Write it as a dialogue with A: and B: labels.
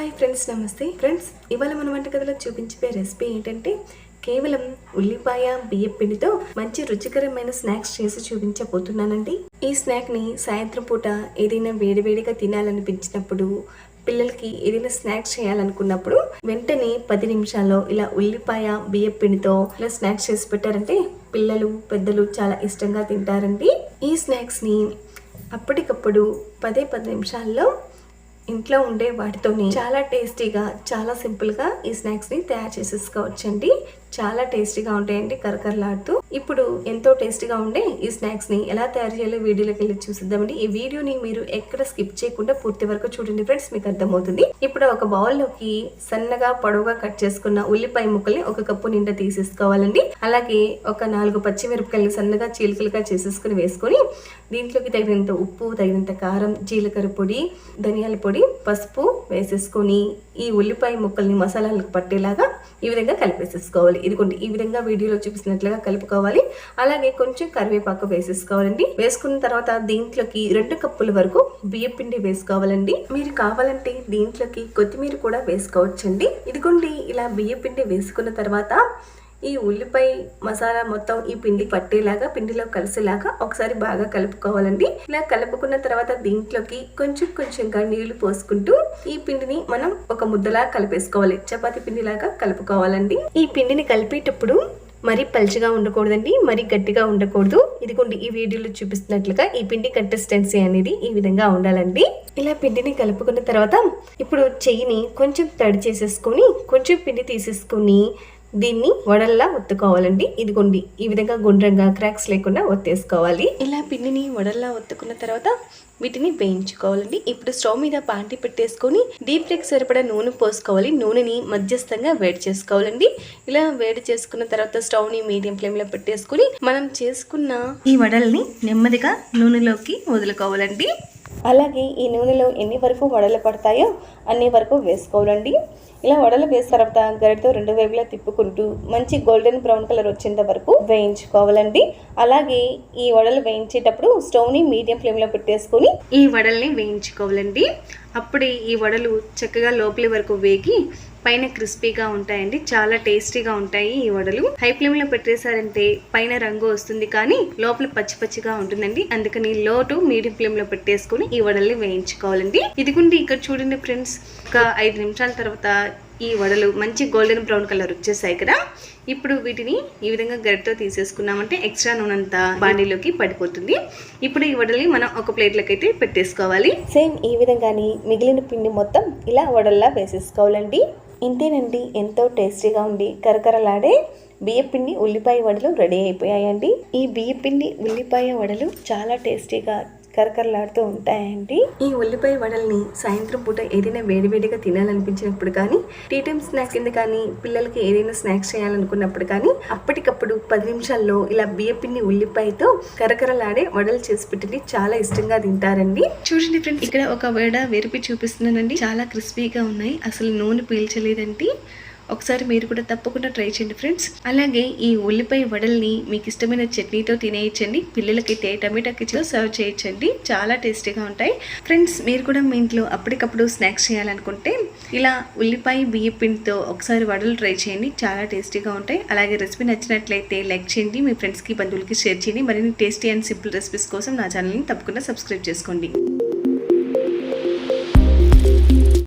A: Hi friends నమస్తే. Friends ఇవాళ మన వంటగదిలో చూపించే రెసిపీ ఏంటంటే కేవలం ఉల్లిపాయ బియ్యం పిండితో మంచి రుచికరమైన స్నాక్స్ చేసి చూపించబోతున్నానండి. ఈ స్నాక్ని సాయంత్రం పూట ఏదైనా వేడివేడిగా తినాలనిపించినప్పుడు పిల్లలకి ఏదైనా స్నాక్స్ చేయాలనుకున్నప్పుడు వెంటనే పది నిమిషాల్లో ఇలా ఉల్లిపాయ బియ్యం పిండితో ఇలా స్నాక్స్ చేసి పెట్టారంటే పిల్లలు పెద్దలు చాలా ఇష్టంగా తింటారండి. ఈ స్నాక్స్ని అప్పటికప్పుడు పదే పది నిమిషాల్లో ఇంట్లో ఉండే వాటితోని చాలా టేస్టీగా చాలా సింపుల్గా ఈ స్నాక్స్ని తయారు చేసేసుకోవచ్చండి. చాలా టేస్టీగా ఉంటాయండి కరకరలాడుతూ. ఇప్పుడు ఎంతో టేస్టీగా ఉండే ఈ స్నాక్స్ని ఎలా తయారు చేయాలో వీడియోలోకి వెళ్ళి చూసిద్దామండి. ఈ వీడియోని మీరు ఎక్కడ స్కిప్ చేయకుండా పూర్తి వరకు చూడండి ఫ్రెండ్స్ మీకు అర్థమవుతుంది. ఇప్పుడు ఒక బౌల్లోకి సన్నగా పొడవుగా కట్ చేసుకున్న ఉల్లిపాయ ముక్కల్ని ఒక కప్పు నిండా తీసేసుకోవాలండి. అలాగే ఒక నాలుగు పచ్చిమిరపకాయలు సన్నగా చీలికలుగా చేసేసుకుని వేసుకొని దీంట్లోకి తగినంత ఉప్పు తగినంత కారం జీలకర్ర పొడి ధనియాల పొడి పసుపు వేసేసుకొని ఈ ఉల్లిపాయ ముక్కల్ని మసాలాలకు పట్టేలాగా ఈ విధంగా కలిపేసేసుకోవాలి. ఇదిగోండి ఈ విధంగా వీడియోలో చూపిస్తున్నట్లుగా కలుపుకోవాలి. అలాగే కొంచెం కరివేపాకు వేసేసుకోవాలండి. వేసుకున్న తర్వాత దీంట్లోకి రెండు కప్పుల వరకు బియ్యం పిండి వేసుకోవాలండి. మీరు కావాలంటే దీంట్లోకి కొత్తిమీర కూడా వేసుకోవచ్చండి. ఇదిగోండి ఇలా బియ్యం పిండి వేసుకున్న తర్వాత ఈ ఉల్లిపాయ మసాలా మొత్తం ఈ పిండి పట్టేలాగా పిండిలో కలిసేలాగా ఒకసారి బాగా కలుపుకోవాలండి. ఇలా కలుపుకున్న తర్వాత దీంట్లోకి కొంచెం కొంచెంగా నీళ్ళు పోసుకుంటూ ఈ పిండిని మనం ఒక ముద్దలా కలిపేసుకోవాలి. చపాతి పిండిలాగా కలుపుకోవాలండి. ఈ పిండిని కలిపేటప్పుడు మరీ పలిచిగా ఉండకూడదండి మరీ గట్టిగా ఉండకూడదు. ఇదిగోండి ఈ వీడియోలో చూపిస్తున్నట్లుగా ఈ పిండి కన్సిస్టెన్సీ అనేది ఈ విధంగా ఉండాలండి. ఇలా పిండిని కలుపుకున్న తర్వాత ఇప్పుడు చెయ్యిని కొంచెం తడి చేసేసుకొని కొంచెం పిండి తీసేసుకొని దీన్ని వడల్లా ఒత్తుకోవాలండి. ఇదిగోండి ఈ విధంగా గుండ్రంగా క్రాక్స్ లేకుండా ఒత్తేసుకోవాలి. ఇలా పిండిని వడల్లా ఒత్తుకున్న తర్వాత వీటిని వేయించుకోవాలండి. ఇప్పుడు స్టవ్ మీద పాంటి పెట్టేసుకొని డీప్ ఫ్రైకి సరిపడా నూనె పోసుకోవాలి. నూనెని మధ్యస్థంగా వేడి చేసుకోవాలండి. ఇలా వేడి చేసుకున్న తర్వాత స్టవ్ని మీడియం ఫ్లేమ్లో పెట్టేసుకుని మనం చేసుకున్న ఈ వడల్ని నెమ్మదిగా నూనెలోకి వదులుకోవాలండి. అలాగే ఈ నూనెలో ఎన్ని వరకు వడలు పడతాయో అన్ని వరకు వేసుకోవాలండి. ఇలా వడలు వేసిన తర్వాత గరిటతో రెండు వైపులా తిప్పుకుంటూ మంచి గోల్డెన్ బ్రౌన్ కలర్ వచ్చేంత వరకు వేయించుకోవాలండి. అలాగే ఈ వడలు వేయించేటప్పుడు స్టవ్ని మీడియం ఫ్లేమ్లో పెట్టేసుకొని ఈ వడల్ని వేయించుకోవాలండి. అప్పుడే ఈ వడలు చక్కగా లోపలి వరకు వేగి పైన క్రిస్పీగా ఉంటాయండి. చాలా టేస్టీగా ఉంటాయి ఈ వడలు. హై ఫ్లేమ్లో పెట్టేశారంటే పైన రంగు వస్తుంది కానీ లోపల పచ్చి పచ్చిగా ఉంటుందండి. అందుకని లో టు మీడియం ఫ్లేమ్లో పెట్టేసుకుని ఈ వడల్ని వేయించుకోవాలండి. ఇదిగుండి ఇక్కడ చూడండి ఫ్రెండ్స్. ఒక ఐదు నిమిషాల తర్వాత ఈ వడలు మంచి గోల్డెన్ బ్రౌన్ కలర్ వచ్చేసాయి కదా. ఇప్పుడు వీటిని ఈ విధంగా గరిటతో తీసేసుకున్నామంటే ఎక్స్ట్రా నూనె అంతా బాండీలోకి పడిపోతుంది. ఇప్పుడు ఈ వడల్ని మనం ఒక ప్లేట్లోకి అయితే పెట్టేసుకోవాలి. సేమ్ ఈ విధంగానే మిగిలిన పిండి మొత్తం ఇలా వడల్లా వేసేసుకోవాలండి. ఇంతేనండి ఎంతో టేస్టీగా ఉండి కరకరలాడే బియ్యపిండి ఉల్లిపాయ వడలు రెడీ అయిపోయాయండి. ఈ బియ్యపిండి ఉల్లిపాయ వడలు చాలా టేస్టీగా కరకరలాడుతూ ఉంటాయండి. ఈ ఉల్లిపాయ వడల్ని సాయంత్రం పూట ఏదైనా వేడివేడిగా తినాలనిపించినప్పుడు కానీ టీ టైమ్ స్నాక్ కింద కానీ పిల్లలకి ఏదైనా స్నాక్స్ చేయాలనుకున్నప్పుడు కానీ అప్పటికప్పుడు పది నిమిషాల్లో ఇలా బియ్యపిండి ఉల్లిపాయతో కరకరలాడే వడలు చేసి పెట్టండి చాలా ఇష్టంగా తింటారండి. చూడండి ఫ్రెండ్స్ ఇక్కడ ఒక వడ వెరిపి చూపిస్తున్నానండి. చాలా క్రిస్పీగా ఉన్నాయి. అసలు నూనె పీల్చలేదండి. ఒకసారి మీరు కూడా తప్పకుండా ట్రై చేయండి ఫ్రెండ్స్. అలాగే ఈ ఉల్లిపాయ వడల్ని మీకు ఇష్టమైన చట్నీతో తినేయచ్చండి. పిల్లలకైతే టమాటా కిచ్లో సర్వ్ చేయొచ్చండి. చాలా టేస్టీగా ఉంటాయి. ఫ్రెండ్స్ మీరు కూడా మీ ఇంట్లో అప్పటికప్పుడు స్నాక్స్ చేయాలనుకుంటే ఇలా ఉల్లిపాయ బియ్య పిండితో ఒకసారి వడలు ట్రై చేయండి. చాలా టేస్టీగా ఉంటాయి. అలాగే రెసిపీ నచ్చినట్లయితే లైక్ చేయండి. మీ ఫ్రెండ్స్కి బంధువులకి షేర్ చేయండి. మరిన్ని టేస్టీ అండ్ సింపుల్ రెసిపీస్ కోసం నా ఛానల్ని తప్పకుండా సబ్స్క్రైబ్ చేసుకోండి.